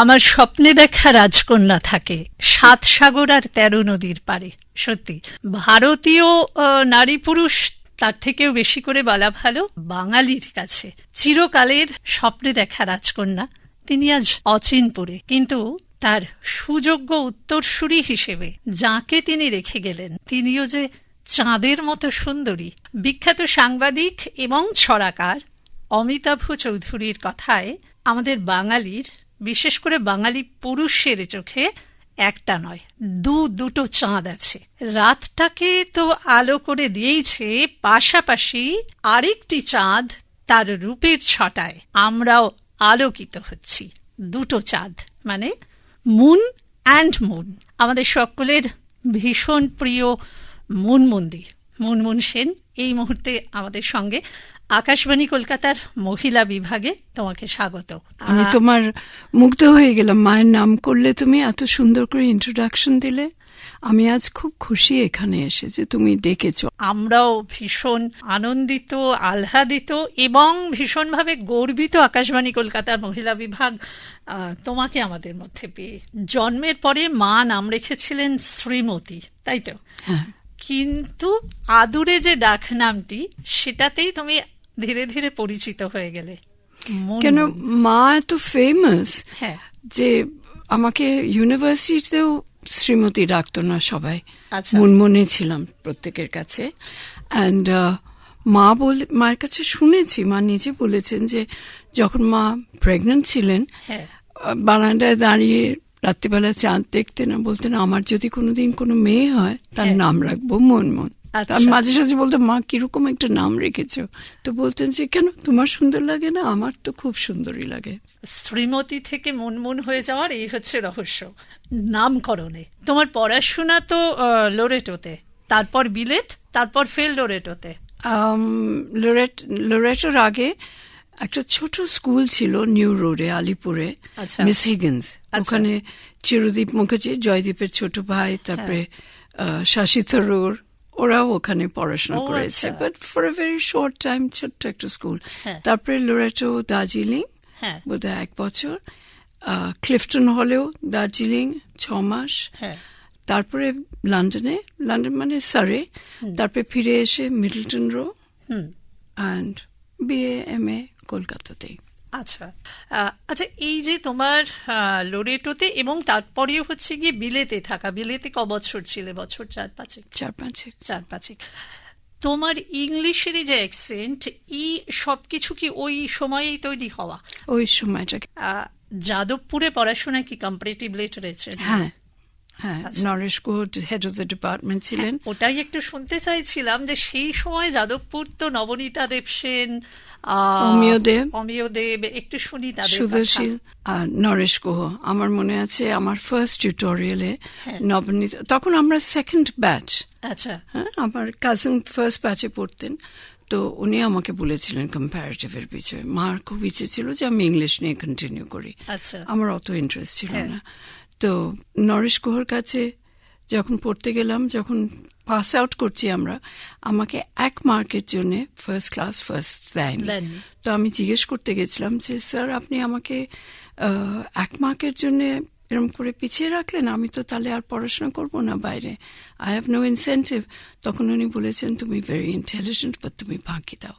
আমার স্বপ্নে দেখা রাজকন্যা থাকে, সাত সাগর আর তেরো নদীর পারে সত্যি, ভারতীয় নারী পুরুষ তার থেকেও বেশি করে বলা ভালো বাঙালির কাছে। চিরকালের স্বপ্নে দেখা রাজকন্যা, তিনি আজ অচিনপুরে। কিন্তু তার সুযোগ্য উত্তরসূরি হিসেবে যাকে তিনি রেখে গেলেন, তিনিও যে চাঁদের মতো সুন্দরী। বিখ্যাত সাংবাদিক এবং ছড়াকার অমিতাভ চৌধুরীর কথায় আমাদের বাঙালির বিশেষ করে বাঙালি পুরুষের চোখে একটা নয়, দু দুটো চাঁদ আছে। রাতটাকে তো আলো করে দিয়েছে পাশাপাশি আরেকটি চাঁদ তার রূপের ছটায়। আমরাও আলোকিত হচ্ছি, দুটো চাঁদ মানে মুন অ্যান্ড মুন আমাদের সকলের ভীষণ প্রিয় মুন মন্দির। মুনমুন সেন এই মুহূর্তে আমাদের সঙ্গে। আকাশবাণী কলকাতার মহিলা বিভাগে তোমাকে স্বাগত। আমি তোমার মুগ্ধ হয়ে গেলাম। মায়ের নাম করলে তুমি এত সুন্দর করে ইন্ট্রোডাকশন দিলে। আমি আজ খুব খুশি এখানে এসে যে তুমি ডেকেছো। আমরাও ভীষণ আনন্দিত আহ্লাদিত এবং ভীষণভাবে গর্বিত আকাশবাণী কলকাতার মহিলা বিভাগ তোমাকে আমাদের মধ্যে পেয়ে। জন্মের পরে মা নাম রেখেছিলেন শ্রীমতী তাই তো? হ্যাঁ। কিন্তু আদুরে যে ডাক নামটি সেটাতেই তুমি ধীরে ধীরে পরিচিত হয়ে গেলে। কেন? মা এত ফেমাস হ্যাঁ। যে আমাকে ইউনিভার্সিটিতেও শ্রীমতী ডাকতো না সবাই। আচ্ছা। মুনমুনে ছিলাম প্রত্যেকের কাছে। অ্যান্ড মা বল মায়ের কাছে শুনেছি মা নিজে বলেছেন যে যখন মা প্রেগনেন্ট ছিলেন হ্যাঁ। বারান্দায় দাঁড়িয়ে রাত্রিবেলা চাঁদ দেখতে না বলতেন আমার যদি কোনোদিন কোনো মেয়ে হয় তার হ্যাঁ। নাম রাখব মনমন আচ্ছা। তার মাঝে সাঝে বলতো মা কীরকম একটা নাম রেখেছো? তো বলতেন যে কেন? তোমার সুন্দর লাগে না? আমার তো খুব সুন্দরই লাগে। শ্রীমতী থেকে মুনমুন হয়ে যাওয়ার এই হচ্ছে রহস্য। নামকরণে। তোমার পড়াশোনা তো লোরেটোতে তারপর বিলেত তারপর ফেল লোরেটোতে লোরেট লোরেটোর আগে একটা ছোট স্কুল ছিল নিউ রোডে আলিপুরে আচ্ছা। Miss Higgins. আচ্ছা। ওখানে চিরদীপ মুখার্জি জয়দীপের ছোট ভাই তারপরে আহ, শাশী থরুর ওরাও ওখানে পড়াশোনা করেছে আচ্ছা। But for a very short time ছোট্ট একটা স্কুল। হ্যাঁ। তারপরে লোরেটো দার্জিলিং হ্যাঁ। বোধহয় এক বছর। ক্লিফটন হলেও দার্জিলিং ছ মাস। হ্যাঁ। তারপরে লন্ডনে লন্ডন মানে সারে। তারপরে ফিরে এসে Middleton Row and BA M A কলকাতাতেই। আচ্ছা। আচ্ছা এই যে তোমার লোরেটোতে এবং তারপরেও হচ্ছে গিয়ে বিলেতে থাকা বিলেতে ক বছর ছিলে? বছর চার পাঁচেক। চার পাঁচে চার পাঁচেক। তোমার ইংলিশের যে অ্যাকসেন্ট এই সবকিছু কি ওই সময়েই তৈরি হওয়া? ওই সময়টাকে। আহ, যাদবপুরে পড়াশোনা কি কম্পারেটিভ লিটারেচার হ্যাঁ। হ্যাঁ আচ্ছা। নরেশ গুড হেড অফ দ্য ডিপার্টমেন্ট ছিলেন। ওটাই একটু শুনতে চাইছিলাম যে সেই সময় যাদবপুর তো নবনীতা দেবসেন আহ, অমিয় দেব। অমিয় দেব একটু শুনি তাদের সুদর্শীল আর নরেশ গুহ। আমার মনে আছে আমার ফার্স্ট টিউটোরিয়ালে নবনীতা তখন আমরা সেকেন্ড ব্যাচ আচ্ছা। হ্যাঁ আমার কাজিন ফার্স্ট ব্যাচে পড়তেন। তো উনি আমাকে বলেছিলেন কম্পারেটিভের বিষয়ে মার খুব ইচ্ছে ছিল যে আমি ইংলিশ নিয়ে কন্টিনিউ করি। আচ্ছা। আমার অত ইন্টারেস্ট ছিল হ্যাঁ। না। তো নরেশ গুহর কাছে যখন পড়তে গেলাম যখন পাস আউট করছি আমরা আমাকে এক মার্কের জন্য ফার্স্ট ক্লাস ফার্স্ট দেননি। তো আমি জিজ্ঞেস করতে গেছিলাম যে স্যার আপনি আমাকে এক মার্কের জন্য এরকম করে পিছিয়ে রাখলেন? আমি তো তাহলে আর পড়াশোনা করব না বাইরে। আই হ্যাভ নো ইনসেন্টিভ তখন উনি বলেছেন তুমি ভেরি ইন্টেলিজেন্ট বাট তুমি ফাঁকি দাও।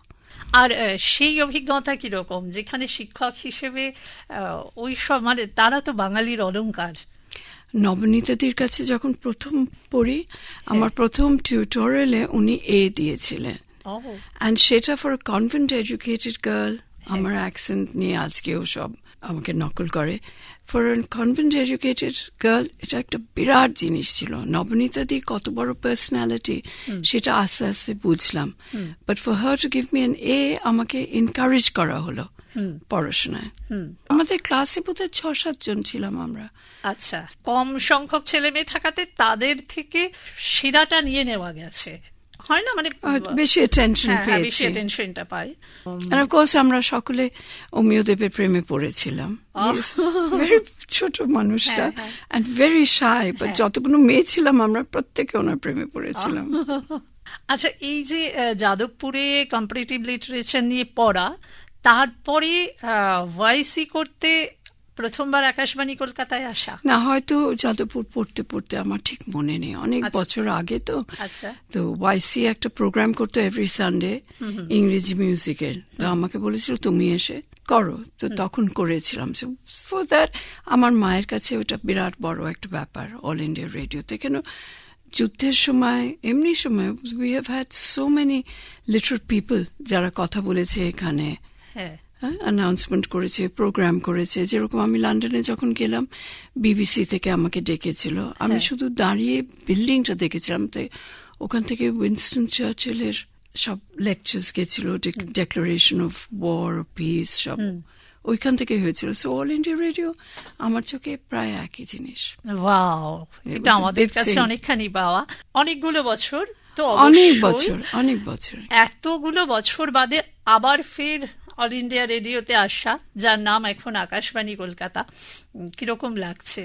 আর সেই অভিজ্ঞতা কীরকম? যেখানে শিক্ষক হিসেবে ওই সব মানে তারা তো বাঙালির অলংকার। নবনীতাদির কাছে যখন প্রথম পড়ি আমার প্রথম টিউটোরিয়ালে উনি এ দিয়েছিলেন। অ্যান্ড সেটা ফর কনভেন্ট এডুকেটেড গার্ল আমার অ্যাকসেন্ট নিয়ে আজকেও সব আমাকে নকল করে। ফর কনভেন্ট এডুকেটেড গার্ল এটা একটা বিরাট জিনিস ছিল। নবনীতা দি কত বড় পার্সোনালিটি সেটা আস্তে আস্তে বুঝলাম। But for her to give me an A আমাকে এনকারেজ করা হলো পড়াশোনায়। আমাদের ক্লাসে বোধহয় ছ সাতজন ছিলাম আমরা। আচ্ছা কম সংখ্যক ছেলে মেয়ে থাকাতে তাদের থেকে সেরাটা নিয়ে নেওয়া গেছে। হয় না? মানে বেশি অ্যাটেনশন হ্যাঁ, হ্যাঁ, বেশি অ্যাটেনশনটা পায় And of course আমরা সকলে অমিয়দেবের প্রেমে পড়েছিলাম। ভেরি ছোট মানুষটা অ্যান্ড ভেরি শাই বাট যতগুলো মেয়ে ছিলাম আমরা প্রত্যেকে ওনার প্রেমে পড়েছিলাম। আচ্ছা এই যে যাদবপুরে কম্পারেটিভ লিটারেচার নিয়ে পড়া তারপরে ওয়াইসি করতে প্রথমবার আকাশবাণী কলকাতায় আসা? না হয়তো যাদবপুর পড়তে পড়তে আমার ঠিক মনে নেই। অনেক আচ্ছা। বছর আগে তো। আচ্ছা। তো ওয়াইসি একটা প্রোগ্রাম করতো এভরি সানডে ইংরেজি মিউজিকের তো আমাকে বলেছিল তুমি এসে করো। তো তখন করেছিলাম। ফর দ্যাট আমার মায়ের কাছে ওটা বিরাট বড় একটা ব্যাপার অল ইন্ডিয়া রেডিওতে কেন যুদ্ধের সময় এমনি সময় we have had so many literary people যারা কথা বলেছে এখানে। হ্যাঁ। অ্যানাউন্সমেন্ট করেছে প্রোগ্রাম করেছে। যেরকম আমি লন্ডনে যখন গেলাম বিবিসি থেকে আমাকে ডেকেছিল। আমি হ্যাঁ। শুধু দাঁড়িয়ে বিল্ডিংটা দেখেছিলাম তাই ওখান থেকে উইনস্টন চার্চিলের সব লেকচার্স গেছিল ডেক্লারেশন অফ ওয়ার পিস সব ওইখান থেকে হয়েছিল। সো অল ইন্ডিয়া রেডিও আমার চোখে প্রায় একই জিনিস। ওয়াও এটা আমাদের কাছে অনেকখানি পাওয়া। অনেকগুলো বছর তো অনেক বছর অনেক বছর। এতগুলো বছর বাদে আবার ফের অল ইন্ডিয়া রেডিওতে আসা যার নাম এখন আকাশবাণী কলকাতা। কীরকম লাগছে?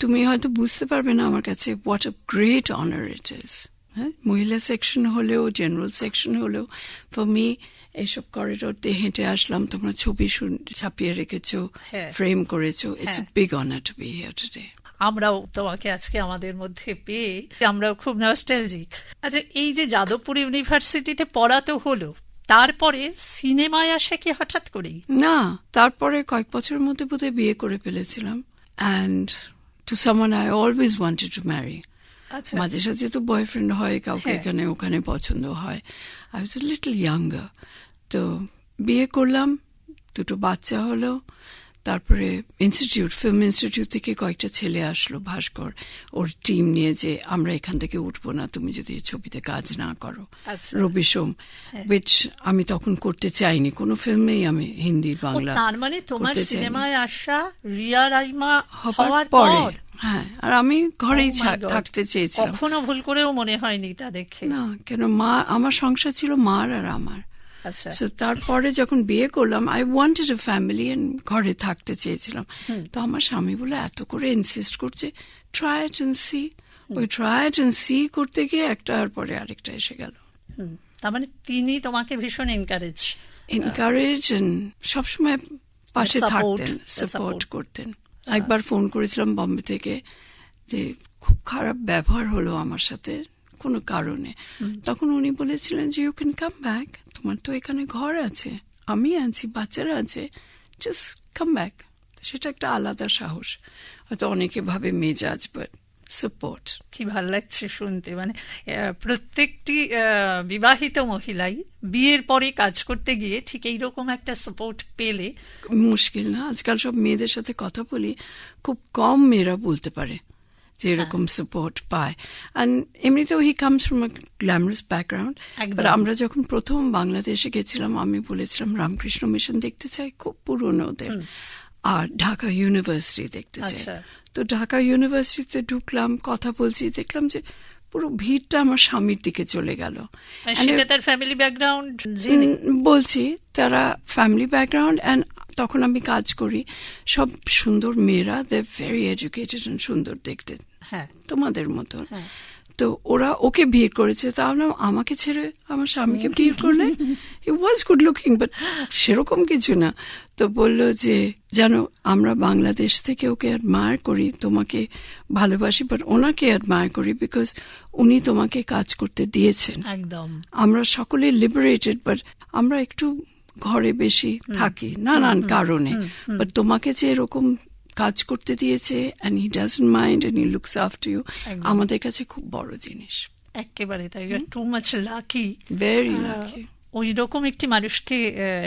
তুমি হয়তো বুঝতে পারবে না আমার কাছে what a great honour it is হ্যাঁ? মহিলা সেকশন হলেও জেনারেল সেকশন হলেও ফর মি এইসব করিডোর দিয়ে হেঁটে আসলাম তোমরা ছবি ছাপিয়ে রেখেছো। ফ্রেম করেছ it's a. Big honour to be here today আমরাও তোমাকে আজকে আমাদের মধ্যে পেয়ে আমরাও খুব নস্টালজিক আচ্ছা এই যে যাদবপুর ইউনিভার্সিটিতে পড়া তো হলো তারপরে সিনেমায় আসে কি হঠাৎ করেই? না তারপরে কয়েক বছরের মধ্যে বোধহয় বিয়ে করে ফেলেছিলাম। And to someone I always wanted to marry মাঝে সাঝে তো বয়ফ্রেন্ড হয় কাউকে হ্যাঁ। এখানে ওখানে পছন্দ হয়। আই ওয়াজ লিটল ইয়াঙ্গার তো বিয়ে করলাম দুটো বাচ্চা হলো। তারপরে ইনস্টিটিউট ফিল্ম ইনস্টিটিউট থেকে কয়েকটা ছেলে আসলো ভাস্কর। ওর টিম নিয়ে যে আমরা এখান থেকে উঠবো না তুমি যদি ছবিতে কাজ না করো। আচ্ছা। রবি সোম উইচ আমি তখন করতে চাইনি। কোনো ফিল্মেই আমি হিন্দি বাংলা তার মানে তোমার সিনেমায় আসা রিয়া রাইমা হওয়ার পরে। হ্যাঁ আর আমি ঘরেই Oh. থাকতে চেয়েছিলাম। কখনো ভুল করেও মনে হয়নি তা দেখে। না কেন মা আমার সংসার ছিল মার আর আমার। আচ্ছা। তারপরে যখন বিয়ে করলাম আই ওয়ান্টেড এ ফ্যামিলি ঘরে থাকতে চেয়েছিলাম। তো আমার স্বামী বলে এত করে ইনসিস্ট করছে ট্রাই এন্ড সি ওই ট্রাই এন্ড সি করতে গিয়ে একটার পরে আরেকটা এসে গেল। তার মানে তিনি তোমাকে ভীষণ এনকারেজ এনকারেজ সবসময় পাশে থাকতেন সাপোর্ট করতেন। একবার ফোন করেছিলাম বম্বে থেকে যে খুব খারাপ ব্যবহার হলো আমার সাথে কোনো কারণে। তখন উনি বলেছিলেন যে ইউ ক্যান কাম ব্যাক তোমার তো এখানে ঘর আছে আমি আছি বাচ্চারা আছে জাস্ট কাম ব্যাক সেটা একটা আলাদা সাহস। হয়তো অনেকে ভাবে মেজাজ বাট সাপোর্ট কি ভালো লাগছে শুনতে। মানে প্রত্যেকটি বিবাহিত মহিলাই বিয়ের পরে কাজ করতে গিয়ে ঠিক এইরকম একটা সাপোর্ট পেলে। মুশকিল না? আজকাল সব মেয়েদের সাথে কথা বলি খুব কম মেয়েরা বলতে পারে। যে এরকম সাপোর্ট পায়। আর এমনিতেও he comes from a glamorous background একদম। আমরা যখন প্রথম বাংলাদেশে গেছিলাম আমি বলেছিলাম রামকৃষ্ণ মিশন দেখতে চাই খুব পুরনো ওদের। আর ঢাকা ইউনিভার্সিটি দেখতে চাই। আচ্ছা। তো ঢাকা ইউনিভার্সিটিতে ঢুকলাম কথা বলছি দেখলাম যে পুরো ভিড়টা আমার স্বামীর দিকে চলে গেল। তার ফ্যামিলি ব্যাকগ্রাউন্ড বলছি তারা ফ্যামিলি ব্যাকগ্রাউন্ড অ্যান্ড তখন আমি কাজ করি। সব সুন্দর মেয়েরা দে ভেরি এডুকেটেড অ্যান্ড সুন্দর দেখতে। হ্যাঁ। তোমাদের মতো হ্যাঁ। তো ওরা ওকে ভিড় করেছে তা ভাবলাম আমাকে ছেড়ে আমার স্বামীকে ভিড় করলে? He was good looking but সেরকম কিছু না। তো বলল যে জানো আমরা বাংলাদেশ থেকে ওকে অ্যাডমায়ার করি তোমাকে ভালোবাসি বাট ওনাকে অ্যাডমায়ার করি বিকজ উনি তোমাকে কাজ করতে দিয়েছেন। একদম। আমরা সকলে লিবারেটেড বাট আমরা একটু ঘরে বেশি থাকি নানান কারণে। বাট তোমাকে যে এরকম কাজ করতে দিয়েছে and he doesn't mind and he looks after you আমাদের কাছে খুব বড় জিনিস। একেবারে তাই too much lucky very lucky ওই রকম একটি মানুষকে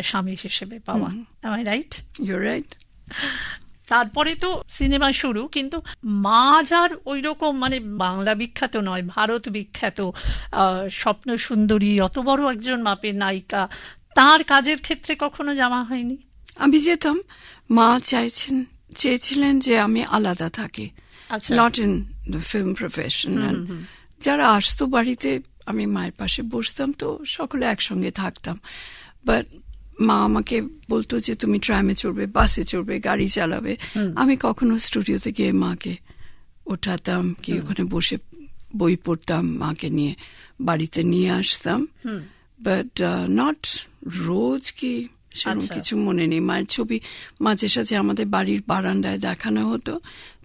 স্বামী হিসেবে পাওয়া। আই রাইট ইউ রাইট তারপরে তো সিনেমা শুরু কিন্তু মা যার ওই রকম মানে বাংলা বিখ্যাত নয় ভারত বিখ্যাত স্বপ্ন সুন্দরী অত বড় একজন মাপের নায়িকা তার কাজের ক্ষেত্রে কখনো জামা হয়নি? আমি যেতাম মা চাইছেন চেয়েছিলেন যে আমি আলাদা থাকি। Not in the film profession যারা আসতো বাড়িতে আমি মায়ের পাশে বসতাম তো সকলে একসঙ্গে থাকতাম। বাট মা আমাকে বলতো যে তুমি ট্রামে চড়বে বাসে চড়বে গাড়ি চালাবে। আমি কখনো স্টুডিওতে গিয়ে মাকে ওঠাতাম কি ওখানে বসে বই পড়তাম মাকে নিয়ে বাড়িতে নিয়ে আসতাম। বাট নট রোজ কি সেরকম আচ্ছা। কিছু মনে নেই। মায়ের ছবি মাঝে সাঝে আমাদের বাড়ির বারান্দায় দেখানো হতো।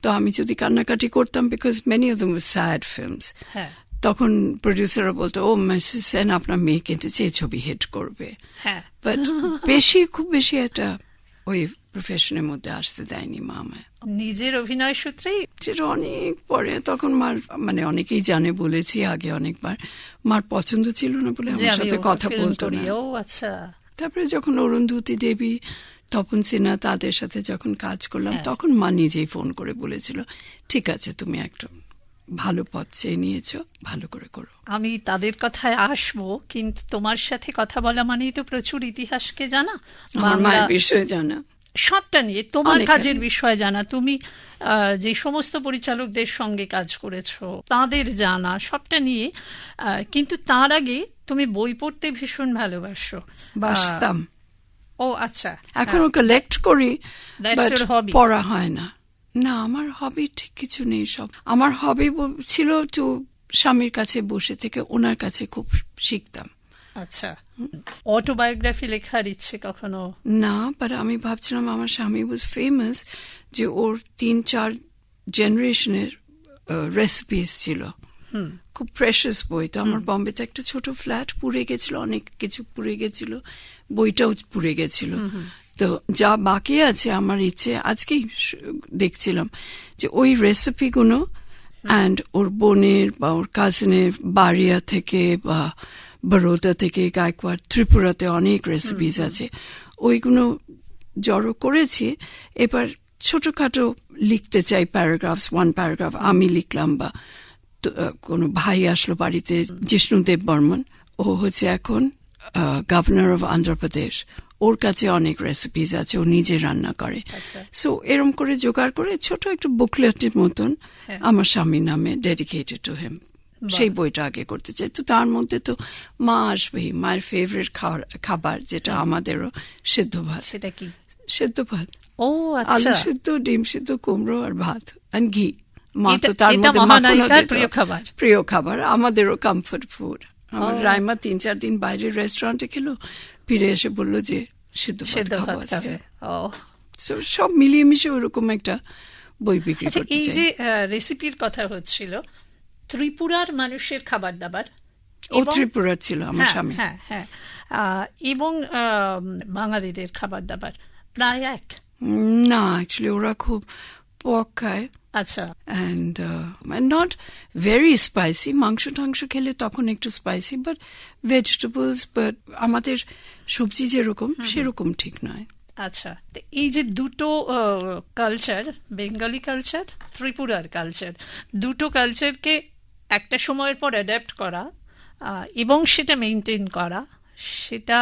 তো আমি যদি কান্নাকাটি করতাম because many of them sad films হ্যাঁ। তখন প্রডিউসাররা বলতো ও মিসেস সেন আপনার মেয়ে কেঁদেছে এই ছবি হিট করবে। হ্যাঁ। বাট বেশি খুব বেশি একটা ওই প্রফেশনের মধ্যে আসতে দেয়নি মা আমায়। নিজের অভিনয় সূত্রেই? যেটা অনেক পরে তখন মার মানে অনেকেই জানে বলেছি আগে অনেকবার মার পছন্দ ছিল না বলে আমার সাথে কথা বলতো না। ও আচ্ছা। তারপরে যখন অরুন্ধতী দেবী তপন সিনহা তাদের সাথে যখন কাজ করলাম হ্যাঁ। তখন মা নিজেই ফোন করে বলেছিল ঠিক আছে তুমি একটা ভালো পথ চেয়ে নিয়েছো ভালো করে করো। আমি তাদের কথায় আসব কিন্তু তোমার সাথে কথা বলা মানেই তো প্রচুর ইতিহাসকে জানা। মায়ের বিষয়ে জানা। সবটা নিয়ে তোমার কাজের বিষয়ে জানা। তুমি আহ, যে সমস্ত পরিচালকদের সঙ্গে কাজ করেছ তাদের জানা সবটা নিয়ে কিন্তু তার আগে তুমি বই পড়তে ভীষণ ভালোবাসো। বাসতাম। ও আচ্ছা। এখনও কালেক্ট করি. পড়া হয় না। না আমার হবি ঠিক কিছু নেই সব। আমার হবি ছিল তো স্বামীর কাছে বসে থেকে ওনার কাছে খুব শিখতাম। আচ্ছা। অটোবায়োগ্রাফি লেখার ইচ্ছে কখনো? না বাট আমি ভাবছিলাম আমার স্বামী ওয়াজ ফেমাস যে ওর তিন চার জেনারেশনের রেসিপিস ছিল। খুব প্রেশাস বই তো। আমার বম্বেতে একটা ছোট ফ্ল্যাট পুড়ে গেছিল অনেক কিছু পুড়ে গেছিল বইটাও পুড়ে গেছিল। তো যা বাকি আছে আমার ইচ্ছে আজকেই দেখছিলাম যে ওই রেসিপিগুলো অ্যান্ড ওর বোনের বা ওর কাজিনের বাড়িয়া থেকে বা বরোদা থেকে গায়কওয়াড় ত্রিপুরাতে অনেক রেসিপিস আছে। ওইগুলো জড়ো করেছি। এবার ছোটখাটো লিখতে চাই প্যারাগ্রাফস ওয়ান প্যারাগ্রাফ আমি লিখলাম বা কোনো ভাই আসলো বাড়িতে জিষ্ণুদেব বর্মন। ও হচ্ছে এখন গভর্নর অফ অন্ধ্রপ্রদেশ ওর কাছে অনেক রেসিপিস আছে ও নিজে রান্না করে। আচ্ছা। সো এরম করে জোগাড় করে ছোট একটা বুকলেটের মতন হ্যাঁ। আমার স্বামীর নামে ডেডিকেটেড টু হিম সেই বইটা আগে করতে চাই। তো তার মধ্যে তো মা আসবেই মায়ের ফেভারিট খাবার খাবার যেটা আমাদেরও সেদ্ধ ভাত। সেটা কি? সেদ্ধ ভাত। ও আলু আচ্ছা সেদ্ধ ডিম সেদ্ধ কুমড়ো আর ভাত আর ঘি। প্রিয় খাবার। প্রিয় খাবার আমাদেরও কমফর্ট ফুড আমার রাইমা তিন চার দিন বাইরে রেস্টুরেন্টে খেলো ফিরে এসে বলল যে সিদ্ধ সেদ্ধ ভাত সব মিলিয়ে মিশে ওরকম একটা বই বিক্রি আচ্ছা করতে এই যে রেসিপির কথা হচ্ছিল ত্রিপুরার মানুষের খাবার দাবার ও ত্রিপুরা ছিল আমার হ্যাঁ, স্বামী। হ্যাঁ হ্যাঁ। এবং বাঙালিদের খাবার দাবার প্রায় এক? না অ্যাকচুয়ালি ওরা খুব পক খায় আচ্ছা। অ্যান্ড নট ভেরি স্পাইসি মাংস টাংস খেলে তখন একটু স্পাইসি বাট ভেজিটেবলস বাট আমাদের সবজি যেরকম সেরকম ঠিক নয়। আচ্ছা। এই যে দুটো কালচার বেঙ্গলি কালচার ত্রিপুরার কালচার দুটো কালচারকে একটা সময়ের পর অ্যাডাপ্ট করা এবং সেটা মেনটেন করা সেটা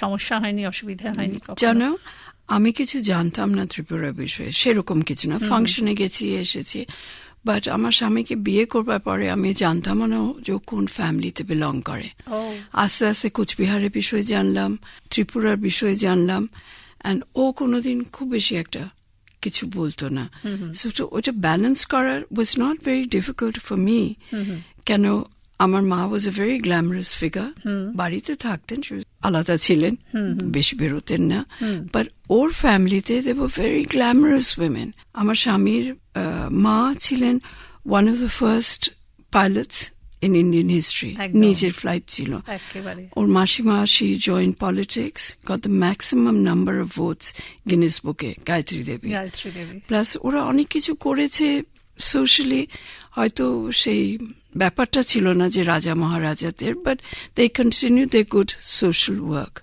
সমস্যা হয়নি অসুবিধা হয়নি জানো আমি কিছু জানতাম না ত্রিপুরা বিষয়ে সেরকম কিছু না। ফাংশনে গেছি এসেছি। বাট আমার স্বামীকে বিয়ে করবার পরে আমি জানতাম না যে ও কোন ফ্যামিলিতে বিলং করে। আস্তে আস্তে কোচবিহারের বিষয়ে জানলাম ত্রিপুরার বিষয়ে জানলাম। অ্যান্ড ও কোনোদিন খুব বেশি একটা কিছু বলতো না। সো ওটা ব্যালেন্স করার was not very difficult for me কেন আমার মা was a very glamorous figure বাড়িতে থাকতেন আলাদা ছিলেন বেশি বেরোতেন না। বাট ওর ফ্যামিলিতে দে ভেরি গ্ল্যামারাস উইমেন আমার স্বামীর মা ছিলেন one of the first pilots in Indian history নিজের ফ্লাইট ছিল। ওর মাসিমা she join politics got the maximum number of votes Guinness বুকে গায়ত্রী দেবী প্লাস ওরা অনেক কিছু করেছে সোশ্যালি হয়তো সেই ব্যাপারটা ছিল না যে রাজা মহারাজাদের but they continue they good social work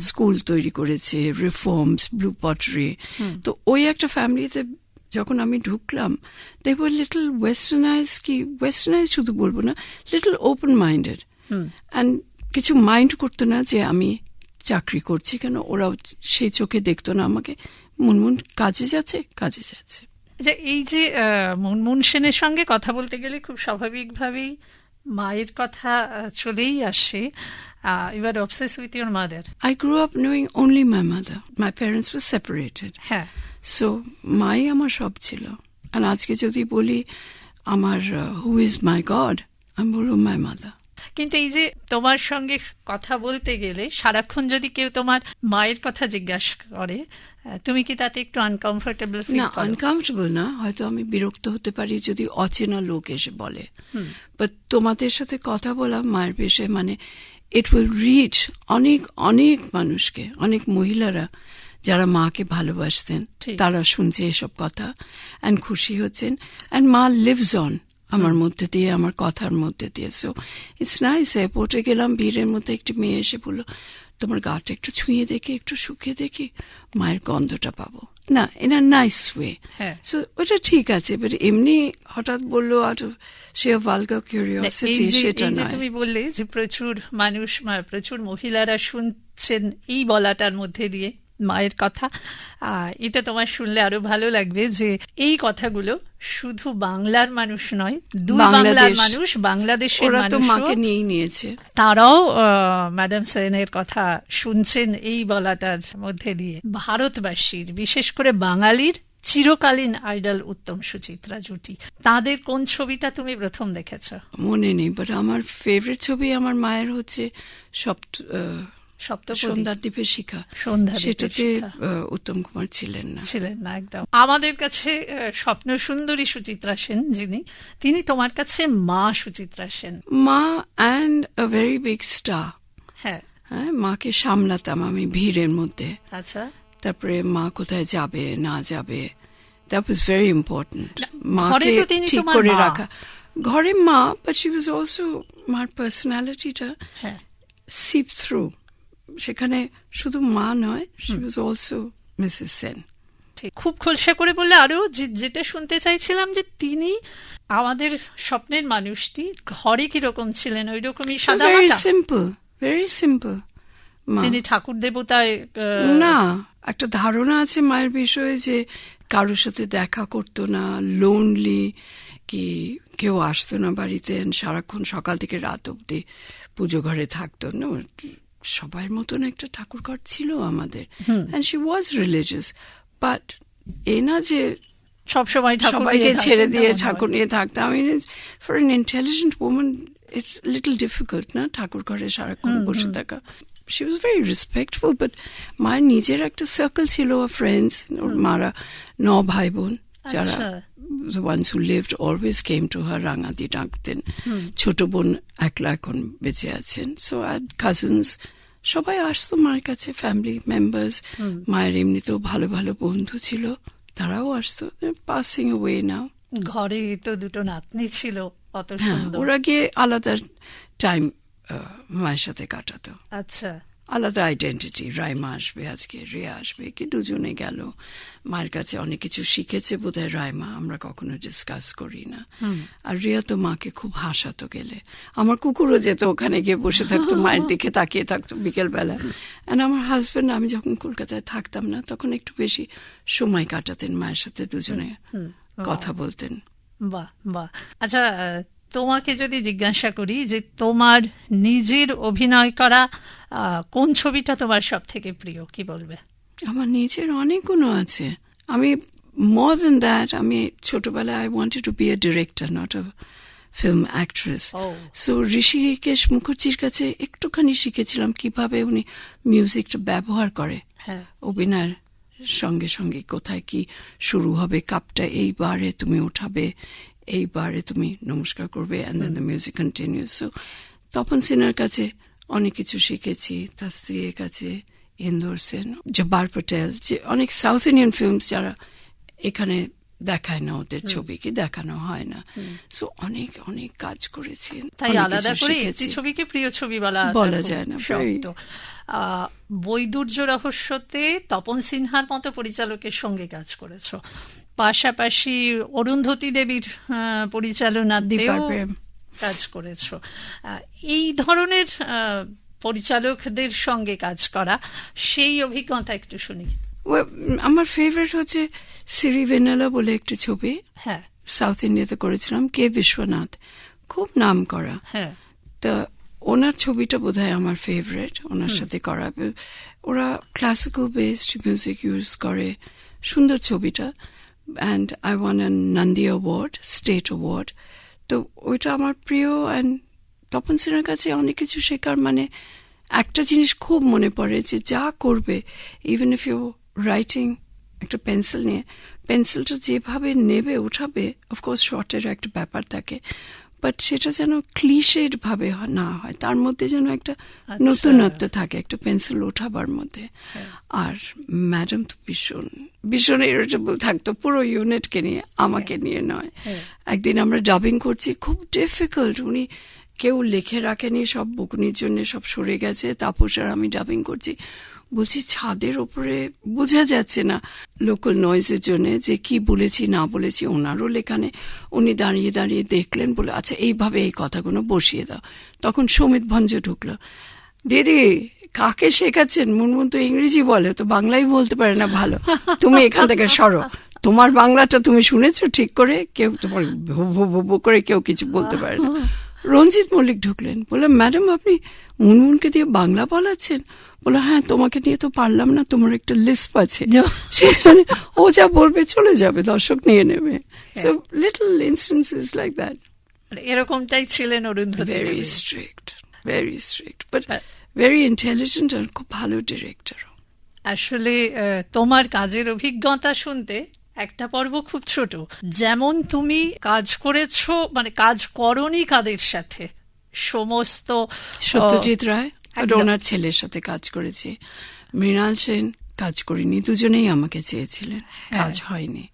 school তৈরি করেছে রিফর্মস ব্লু পটারি তো ওই একটা ফ্যামিলিতে যখন আমি ঢুকলাম দে ওয়ার লিটল ওয়েস্টার্নাইজ কি ওয়েস্টার্নাইজ শুধু বলব না লিটল ওপেন মাইন্ডেড অ্যান্ড কিছু মাইন্ড করতো না যে আমি চাকরি করছি কেন ওরাও সেই চোখে দেখতো না আমাকে। মুনমুন কাজে যাচ্ছে কাজে যাচ্ছে। যে এই যে মুনমুন সেনের সঙ্গে কথা বলতে গেলে খুব স্বাভাবিকভাবেই মায়ের কথা চলেই আসে। এবার obsess with your mother I grew up knowing only my mother. My parents were separated. হ্যাঁ। So, মাই আমার সব ছিল। আর আজকে যদি বলি আমার হু ইজ মাই গড আমি বলব মাই মাদার কিন্তু এই যে তোমার সঙ্গে কথা বলতে গেলে সারাক্ষণ যদি কেউ তোমার মায়ের কথা জিজ্ঞাসা করে তুমি কি তাতে একটু আনকমফোর্টেবল ফিল না আনকমফর্টেবল না হয়তো আমি বিরক্ত হতে পারি যদি অচেনা লোক এসে বলে। বাট তোমাদের সাথে কথা বলা মায়ের বিষয়ে মানে ইট উইল রিচ অনেক অনেক মানুষকে অনেক মহিলারা যারা মাকে ভালোবাসতেন। তারা শুনছে এসব কথা অ্যান্ড খুশি হচ্ছেন অ্যান্ড মা লিভস অন আমার মধ্যে দিয়ে আমার কথার মধ্যে দিয়ে। সো ইটস নাইস এয়ারপোর্টে গেলাম ভিড়ের মধ্যে একটি মেয়ে এসে বলল তোমার গাটা একটু ছুঁয়ে দেখি একটু শুকিয়ে দেখি মায়ের গন্ধটা পাবো। না in a nice way. So ওটা ঠিক আছে বাট এমনি হঠাৎ বলল আউট অফ সে ভালগার না, কিউরিওসিটি সেটা নয়। তুমি বললে যে প্রচুর মানুষ প্রচুর মহিলারা শুনছেন এই বলাটার মধ্যে দিয়ে মায়ের কথা। এটা তোমার শুনলে আরও ভালো লাগবে যে এই কথাগুলো শুধু বাংলার মানুষ নয় দুই বাংলার মানুষ বাংলাদেশের মাকে নিয়েই নিয়েছে। তারাও ম্যাডাম সেনের কথা শুনছেন এই বলাটার মধ্যে দিয়ে। ভারতবাসীর বিশেষ করে বাঙালির চিরকালীন আইডল উত্তম সুচিত্রা জুটি। তাদের কোন ছবিটা তুমি প্রথম দেখেছ? মনে নেই বাট আমার ফেভারিট ছবি আমার মায়ের হচ্ছে সপ্ত আহ, সপ্তপদী। সন্ধ্যার দ্বীপের শিখা। সেটাতে উত্তম কুমার ছিলেন না। ছিলেন না একদম। আমাদের কাছে স্বপ্ন সুন্দরী সুচিত্রা সেন যিনি তিনি তোমার কাছে মা সুচিত্রা সেন। মা and a very big star হ্যাঁ। হ্যাঁ মাকে সামলাতাম আমি ভিড়ের মধ্যে। আচ্ছা। তারপরে মা কোথায় যাবে না যাবে দ্যাট ওয়াজ ভেরি ইম্পর্টেন্ট মাকে ঠিক করে মা। রাখা। ঘরে মা বাট শি ওয়াজ অলসো মার পার্সোনালিটিটা হ্যাঁ। সিপ থ্রু সেখানে শুধু মা নয় she was also Mrs Sen খুব খোলসা করে বললে আরও যেটা শুনতে চাইছিলাম যে তিনি আমাদের স্বপ্নের মানুষটি ঘরে কীরকম ছিলেন? ওই রকমই সাদা সিম্পল ভেরি সিম্পল তিনি ঠাকুর দেবতায় না একটা ধারণা আছে মায়ের বিষয়ে যে কারোর সাথে দেখা করতো না লোনলি কি কেউ আসতো না বাড়িতে সারাক্ষণ সকাল থেকে রাত অব্দি পুজো ঘরে থাকতো না সবার মতন একটা ঠাকুর ঘর ছিল আমাদের। And she was religious but এ না যে সবসময় ঠাকুর সবাইকে ছেড়ে দিয়ে ঠাকুর নিয়ে থাকতাম আমি for an intelligent women it's little difficult না? ঠাকুর ঘরে সারাক্ষণ বসে থাকা। She was very respectful but মায়ের নিজের একটা সার্কেল ছিল ফ্রেন্ডস ওর মারা ন ভাই বোন যারা আচ্ছা। The ones who lived always came to her রাঙাদি ডাকতেন ছোট বোন একলা এখন বেঁচে আছেন। সো আর কাজিনস সবাই আসতো মায়ের কাছে ফ্যামিলি মেম্বার্স মায়ের এমনিতেও ভালো ভালো বন্ধু ছিল। তারাও আসতো। পাসিং ওয়ে নাও ঘরে তো দুটো নাতনি ছিল। অত হ্যাঁ সুন্দর। ওরা গিয়ে আলাদা টাইম মায়ের সাথে কাটাতো। আচ্ছা। আলাদা আইডেন্টিটি রাইমা আসবে আজকে রিয়া আসবে কি দুজনে গেল। মায়ের কাছে অনেক কিছু শিখেছে বোধহয় রাইমা আমরা কখনো ডিসকাস করি না। আর রিয়া তো মাকে খুব হাসাতো গেলে। আমার কুকুরও যেত ওখানে গিয়ে বসে থাকতো মায়ের দিকে তাকিয়ে থাকতো বিকেলবেলা। অ্যান্ড আমার হাজবেন্ড আমি যখন কলকাতায় থাকতাম না তখন একটু বেশি সময় কাটাতেন মায়ের সাথে দুজনে কথা বলতেন। বাহ বাহ। আচ্ছা তোমাকে যদি জিজ্ঞাসা করি যে তোমার নিজের অভিনয় করা কোন ছবিটা তোমার সব থেকে প্রিয়? কি বলবে? আমার নিজের অনেকগুলো আছে। আমি মোর দেন দ্যাট আমি ছোটবেলায় I wanted to be a director not a film actress so Hrishikesh মুখার্জির কাছে একটুখানি শিখেছিলাম কীভাবে উনি মিউজিকটা ব্যবহার করে। হ্যাঁ। অভিনয়ের সঙ্গে সঙ্গে কোথায় কি শুরু হবে কাপটা এইবারে তুমি উঠাবে এইবারে তুমি নমস্কার করবে and then the music continues so Tapan সিনহার কাছে অনেক কিছু শিখেছি তার স্ত্রীর কাছে ইন্দোর সেন জব্বার পটেল যে অনেক সাউথ ইন্ডিয়ান ফিল্মস যারা এখানে দেখায় না ওদের ছবি কি দেখানো হয় না। সো অনেক অনেক কাজ করেছি। তাই আলাদা করে। একটি ছবিকে প্রিয় ছবি বলা বলা যায় না, বৈদুর্য রহস্যতে তপন সিনহার মতো পরিচালকের সঙ্গে কাজ করেছ। পাশাপাশি অরুন্ধতী দেবীর আহ, পরিচালনাতেও কাজ করেছ। এই ধরনের পরিচালকদের সঙ্গে কাজ করা সেই অভিজ্ঞতা একটু শুনি। আমার ফেভারিট হচ্ছে সিরি ভেনেলা বলে একটি ছবি। হ্যাঁ। সাউথ ইন্ডিয়াতে করেছিলাম কে বিশ্বনাথ? খুব নাম করা। হ্যাঁ। তা ওনার ছবিটা বোধহয় আমার ফেভারিট ওনার সাথে করা। ওরা ক্লাসিক্যাল বেসড মিউজিক ইউজ করে সুন্দর ছবিটা। And I won an Nandi award state award তো ওইটা আমার প্রিয় অ্যান্ড তপন সেনের কাছে অনেক কিছু শেখার মানে একটা জিনিস খুব মনে পড়ে যে যা করবে ইভেন ইফ ইউ রাইটিং একটা পেন্সিল নিয়ে পেন্সিলটা যেভাবে নেবে, উঠাবে অফকোর্স শর্টের একটা ব্যাপার থাকে। বাট সেটা যেন ক্লিশেড ভাবে না হয়। তার মধ্যে যেন একটা আচ্ছা। নতুনত্ব থাকে একটা পেন্সিল ওঠাবার মধ্যে। আর ম্যাডাম তো ভীষণ ভীষণ ইরিটেবল থাকতো পুরো ইউনিটকে নিয়ে আমাকে নিয়ে নয়। একদিন আমরা ডাবিং করছি খুব ডিফিকাল্ট উনি কেউ লিখে রাখেনি সব বকুনির জন্য সব সরে গেছে। তাপস আর আমি ডাবিং করছি। বলছি, ছাদের ওপরে বোঝা যাচ্ছে না লোকাল নয়েজের জন্য যে কি বলেছি, না বলেছি। ওনারও লেখানে উনি দাঁড়িয়ে দাঁড়িয়ে দেখলেন বলে আচ্ছা এইভাবে এই কথাগুলো বসিয়ে দাও। তখন সমিত ভঞ্জ ঢুকলো। দিদি, কাকে শেখাচ্ছেন? মুনমুন তো ইংরেজি বলে, তো বাংলাই বলতে পারে না ভালো। তুমি এখান থেকে সরো। তোমার বাংলাটা তুমি শুনেছো ঠিক করে? কেউ তোমার ভু ভু ভু করে কেউ কিছু বলতে পারে না। রঞ্জিত মল্লিক ঢুকলেন। বলে ম্যাডাম আপনি মুনমুনকে দিয়ে বাংলা বলাচ্ছেন? বলে হ্যাঁ তোমাকে দিয়ে তো পারলাম না তোমার একটা লিস্ট আছে। সেখানে ও যা বলবে চলে যাবে দর্শক নিয়ে নেবে। So little instances like that এরকমটাই ছিলেন Arundhati very strict very strict but very intelligent আর খুব ভালো ডিরেক্টর আসলে তোমার কাজের অভিজ্ঞতা শুনতে একটা পর্ব খুব ছোট। যেমন তুমি কাজ করেছ মানে কাজ করনি কাদের সাথে? সমস্ত সত্যজিৎ রায় আর ওনার ছেলের সাথে কাজ করেছি। মৃণাল সেন কাজ করিনি দুজনেই আমাকে চেয়েছিলেন। কাজ হয়নি।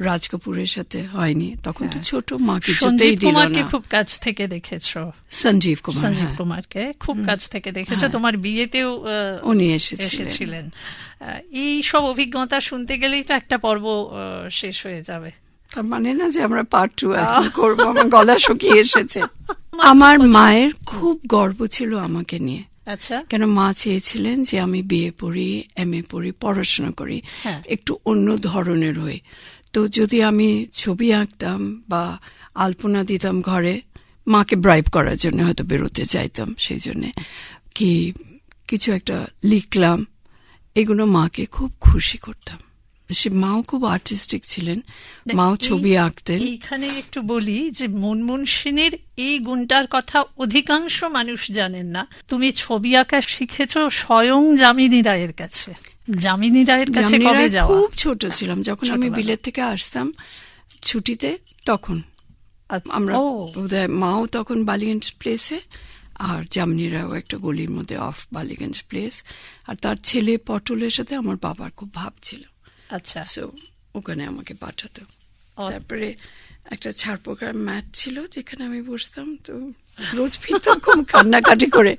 রাজ কাপুরের সাথে হয়নি। তখন তো ছোট মা কিছুতেই দিল কুমারকে না খুব কাছ থেকে দেখেছ? সঞ্জীব কুমার সঞ্জীব হ্যাঁ। কুমারকে খুব কাছ থেকে দেখেছ? তোমার বিয়েতেও উনি এসেছিলেন। এই সব অভিজ্ঞতা শুনতে গেলেই তো একটা পর্ব শেষ হয়ে যাবে। তার মানে না যে আমরা পার্ট টু করব আমার গলা শুকিয়ে এসেছে। আমার মায়ের খুব গর্ব ছিল আমাকে নিয়ে। আচ্ছা। কেন মা চেয়েছিলেন যে আমি বিয়ে পড়ি এম এ পড়ি পড়াশোনা করি। হ্যাঁ। একটু অন্য ধরনের হই। তো যদি আমি ছবি আঁকতাম বা আলপনা দিতাম ঘরে মাকে ব্রাইব করার জন্য হয়তো বেরোতে চাইতাম সেই জন্যে কি কিছু একটা লিখলাম এগুলো মাকে খুব খুশি করতাম। সে মাও খুব আর্টিস্টিক ছিলেন মাও ছবি আঁকতেন। এইখানে একটু বলি যে মনমোহন সেনের এই গুণটার কথা অধিকাংশ মানুষ জানেন না। তুমি ছবি আঁকা শিখেছ স্বয়ং যামিনী রায়ের কাছে। যামিনী রায়ের কাছে কবে যাওয়া? খুব ছোট ছিলাম। যখন আমি। বিলেত থেকে আসতাম ছুটিতে তখন। আচ্ছা, আমরা বোধহয় মাও তখন বালিগঞ্জ প্লেসে আর জামনিরাও একটা গলির মধ্যে অফ বালিগঞ্জ প্লেস আর তার ছেলে পটলের সাথে আমার বাবার খুব ভাব ছিল। আচ্ছা। সো ওখানে আমাকে পাঠাতো। তারপরে একটা ছাড় পোকার ম্যাট ছিল যেখানে আমি বসতাম তো রোজ ফিরতাম খুব কান্নাকাটি করে।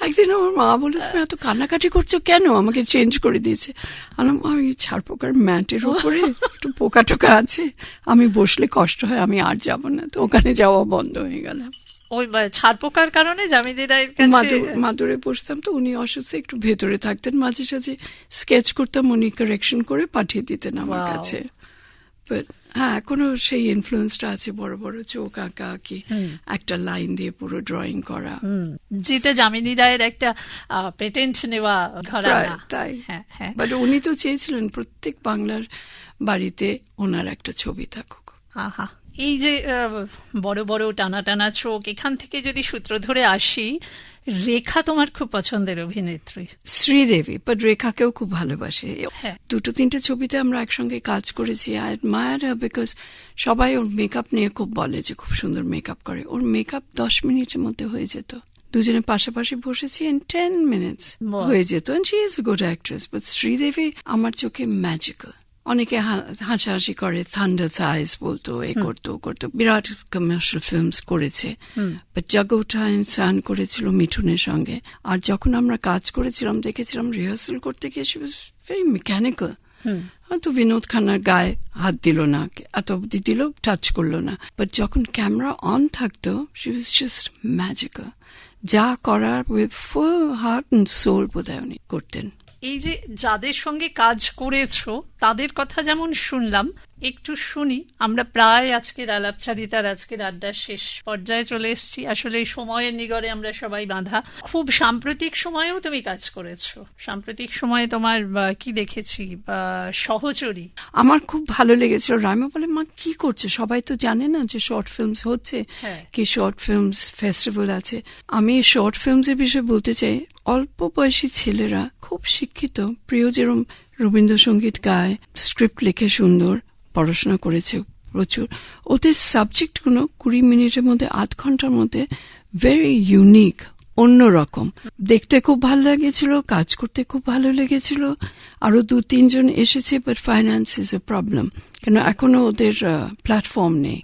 একদিন আমার মা বলে তুমি এত কান্নাকাটি করছ কেন? আমাকে চেঞ্জ করে দিয়েছে। আমি আমি ছাড় পোকার ম্যাটের উপরে একটু পোকা টোকা আছে আমি বসলে কষ্ট হয় আমি আর যাব না। তো ওখানে যাওয়া বন্ধ হয়ে গেল। ওই বা- ছাড় পোকার কারণে রায়ের কাছে মাদুর- বসতাম তো উনি অসুস্থ একটু ভেতরে থাকতেন মাঝে সাঝে স্কেচ করতাম উনি কারেকশন করে পাঠিয়ে দিতেন আমার কাছে। But, হ্যাঁ এখনও সেই ইনফ্লুয়েন্সটা আছে বড় বড় চোখ আঁকা কি একটা লাইন দিয়ে পুরো ড্রয়িং করা। যেটা যামিনী রায়ের একটা পেটেন্ট নেওয়া ঘরানা। তাই। হ্যাঁ হ্যাঁ। বাট উনি তো চেয়েছিলেন প্রত্যেক বাংলার বাড়িতে ওনার একটা ছবি থাকুক। আহা। এই যে আহ, বড় বড় টানা টানা চোখ এখান থেকে যদি সূত্র ধরে আসি রেখা তোমার খুব পছন্দের অভিনেত্রী। শ্রীদেবী বাট রেখাকেও খুব ভালোবাসে। হ্যাঁ। দুটো তিনটে ছবিতে আমরা একসঙ্গে কাজ করেছি আই মায়ার বিকজ সবাই ওর মেকআপ নিয়ে খুব বলে যে খুব সুন্দর মেকআপ করে। ওর মেকআপ দশ মিনিটের মধ্যে হয়ে যেত। দুজনে পাশাপাশি বসেছি ইন টেন মিনিটস হয়ে যেত। She is good actress but Sridevi আমার চোখে ম্যাজিক্যাল অনেকে হাসাহাসি করে থান্ডার সাইজ বলতো এ করতো করতো। বিরাট কমার্শিয়াল ফিল্মস করেছে। বাট জাগোটা ইনসান করেছিল মিঠুনের সঙ্গে। আর যখন আমরা কাজ করেছিলাম দেখেছিলাম রিহার্সাল করতে গিয়ে সে ভেরি মেকানিক্যাল হয়তো বিনোদ খান্নার গায়ে হাত দিল না এত অব্দি দিল টাচ করল না। বাট যখন ক্যামেরা অন থাকতো শি ওয়াজ জাস্ট ম্যাজিক্যাল যা করার with full heart and soul বোধহয় উনি করতেন। এই যে যাদের সঙ্গে কাজ করেছ তাদের কথা যেমন শুনলাম একটু শুনি। আমরা প্রায় আজকের আলাপচারিতার আজকের আড্ডার শেষ পর্যায়ে চলে এসেছি। আসলে সময়ের নিগড়ে আমরা সবাই বাঁধা। খুব সাম্প্রতিক সময়েও তুমি কাজ করেছ। সাম্প্রতিক সময়ে তোমার কি দেখেছি? বা, সহচরী। আমার খুব ভালো লেগেছিল। রাইমা বলে মা কি করছে? সবাই তো জানে না যে শর্ট ফিল্মস হচ্ছে। হ্যাঁ। কি শর্ট ফিল্মস ফেস্টিভ্যাল আছে? আমি শর্ট ফিল্মস এর বিষয়ে বলতে চাই অল্প বয়সী ছেলেরা খুব শিক্ষিত। প্রিয় যেরম রবীন্দ্রসঙ্গীত গায় স্ক্রিপ্ট লিখে সুন্দর পড়াশোনা করেছে প্রচুর। ওদের সাবজেক্টগুলো কুড়ি মিনিটের মধ্যে আধ ঘণ্টার মধ্যে ভেরি ইউনিক অন্যরকম দেখতে খুব ভালো লেগেছিল কাজ করতে খুব ভালো লেগেছিল। আরও দু তিনজন এসেছে but finance is a problem কেন এখনও ওদের প্ল্যাটফর্ম নেই।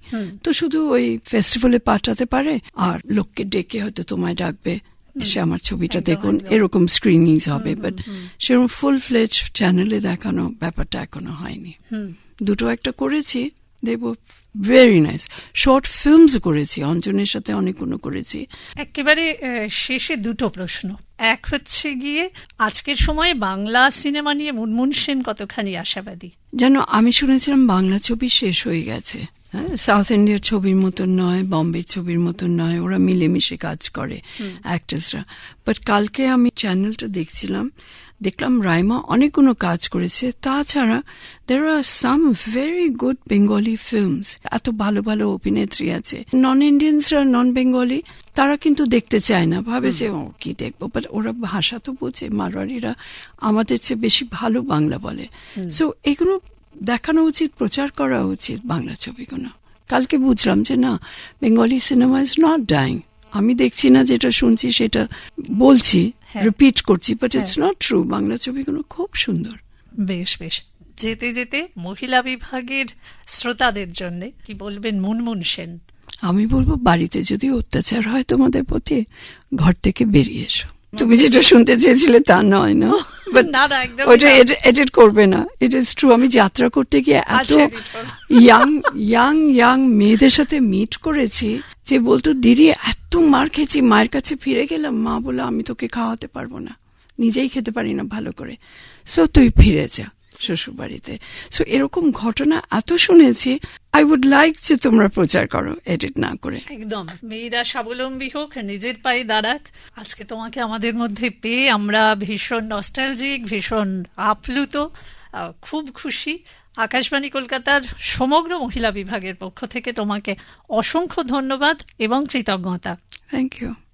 তো শুধু ওই ফেস্টিভ্যালে পাঠাতে পারে আর লোককে ডেকে হয়তো তোমায় ডাকবে। এসে আমার ছবিটা দেখুন এরকম স্ক্রিনিং হবে বাট সেরকম ফুল ফ্লেজ চ্যানেলে দেখানো ব্যাপারটা এখনও হয়নি। দুটো একটা করেছি দেব ভেরি নাইস শর্ট ফিল্মস করেছি অঞ্জনের সাথে অনেকগুলো করেছি। একেবারে শেষে দুটো প্রশ্ন। এক হচ্ছে গিয়ে আজকের সময়ে বাংলা সিনেমা নিয়ে মুনমুন সেন কতখানি আশাবাদী? যেন আমি শুনেছিলাম বাংলা ছবি শেষ হয়ে গেছে। হ্যাঁ সাউথ ইন্ডিয়ার ছবির মতন নয় বম্বের ছবির মতন নয় ওরা মিলেমিশে কাজ করে অ্যাক্টার্সরা বাট কালকে আমি চ্যানেলটা দেখছিলাম দেখলাম রাইমা অনেকগুলো কাজ করেছে। তাছাড়া দের আর some very good Bengali films এত ভালো ভালো অভিনেত্রী আছে। নন ইন্ডিয়ানসরা নন বেঙ্গলি তারা কিন্তু দেখতে চায় না। ভাবে যে ও কি দেখব? বাট ওরা ভাষা তো বোঝে মারোয়ারিরা আমাদের চেয়ে বেশি ভালো বাংলা বলে। সো এগুলো দেখানো উচিত প্রচার করা উচিত বাংলা ছবিগুলো। কালকে বুঝলাম যে না Bengali cinema is not dying আমি দেখছি না যেটা শুনছি সেটা বলছি হ্যাঁ। রিপিট করছি but it's not true Bangla ছবিগুলো খুব সুন্দর। বেশ বেশ। যেতে যেতে মহিলা বিভাগের শ্রোতাদের জন্য কি বলবেন মুনমুন সেন? আমি বলব বাড়িতে যদি অত্যাচার হয় তোমাদের প্রতি ঘর থেকে বেরিয়ে এসো। তুমি যেটা শুনতে চেয়েছিলে তা নয় না। এডিট করবে ইট ইজ ট্রু আমি যাত্রা করতে গিয়ে এত আচ্ছা। ইয়াং ইয়াং ইয়াং মেয়েদের সাথে মিট করেছি যে বলতো দিদি এত মার খেয়েছি মায়ের কাছে ফিরে গেলাম। মা বলে আমি তোকে খাওয়াতে পারব না। নিজেই খেতে পারি না ভালো করে। সো তুই ফিরে যা। শ্বশুর বাড়িতে সো এরকম ঘটনা এত শুনেছি আই উড লাইক যে তোমরা প্রচার করো এডিট না করে। একদম। মেয়েরা স্বাবলম্বী হোক নিজের পায়ে দাঁড়াক। আজকে তোমাকে আমাদের মধ্যে পেয়ে আমরা ভীষণ নস্টালজিক ভীষণ আপ্লুত খুব খুশি। আকাশবাণী কলকাতার সমগ্র মহিলা বিভাগের পক্ষ থেকে তোমাকে অসংখ্য ধন্যবাদ এবং কৃতজ্ঞতা। Thank you